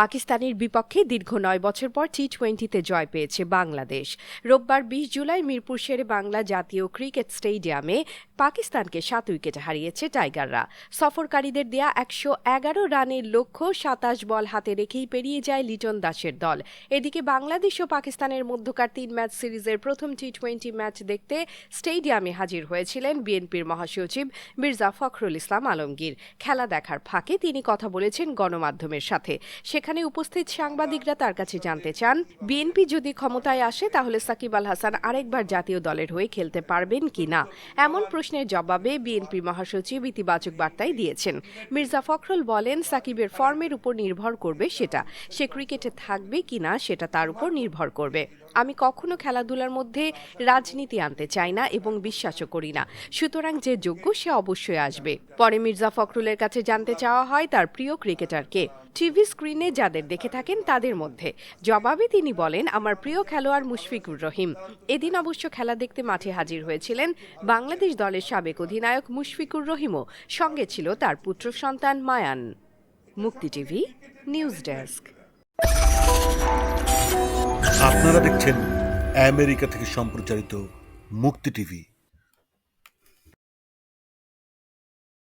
পাকিস্তানের বিপক্ষে দীর্ঘ নয় বছর পর টি টোয়েন্টিতে জয় পেয়েছে বাংলাদেশ। রোববার বিশ জুলাই মিরপুর শেরে বাংলা জাতীয় ক্রিকেট স্টেডিয়ামে পাকিস্তানকে সাত উইকেটে হারিয়েছে টাইগাররা। সফরকারীদের দেয়া একশো এগারো রানের লক্ষ্য সাতাশ বল হাতে রেখেই পেরিয়ে যায় লিটন দাসের দল। এদিকে বাংলাদেশ ও পাকিস্তানের মধ্যকার তিন ম্যাচ সিরিজের প্রথম টি টোয়েন্টি ম্যাচ দেখতে স্টেডিয়ামে হাজির হয়েছিলেন বিএনপির মহাসচিব মির্জা ফখরুল ইসলাম আলমগীর। খেলা দেখার ফাঁকে তিনি কথা বলেছেন গণমাধ্যমের সাথে। সেখানে উপস্থিত সাংবাদিকরা তার কাছে জানতে চান, বিএনপি যদি ক্ষমতায় আসে তাহলে সাকিব আল হাসান আরেকবার জাতীয় দলের হয়ে খেলতে পারবেন কি না এমন প্রশ্নের জবাবে বিএনপি মহাসচিব ইতিবাচক বার্তাই দিয়েছেন। মির্জা ফখরুল বলেন, সাকিবের ফর্মের উপর নির্ভর করবে সেটা, সে ক্রিকেটে থাকবে কিনা সেটা তার উপর নির্ভর করবে। আমি কখনো খেলাধুলার মধ্যে রাজনীতি আনতে চাই না এবং বিশ্বাসও করি না। সুতরাং যে যোগ্য সে অবশ্যই আসবে। পরে মির্জা ফখরুলের কাছে জানতে চাওয়া হয় তার প্রিয় ক্রিকেটারকে। টিভি স্ক্রিনে যাদের দেখে থাকেন তাদের মধ্যে। জবাবে তিনি বলেন, আমার প্রিয় খেলোয়াড় মুশফিকুর রহিম। এদিন অবশ্য খেলা দেখতে মাঠে হাজির হয়েছিলেন বাংলাদেশ দলের সাবেক অধিনায়ক মুশফিকুর রহিমও। সঙ্গে ছিল তার পুত্র সন্তান মায়ান। মুক্তি টিভি, নিউজ ডেস্ক। আপনারা দেখছেন আমেরিকা থেকে সম্প্রচারিত মুক্তি টিভি।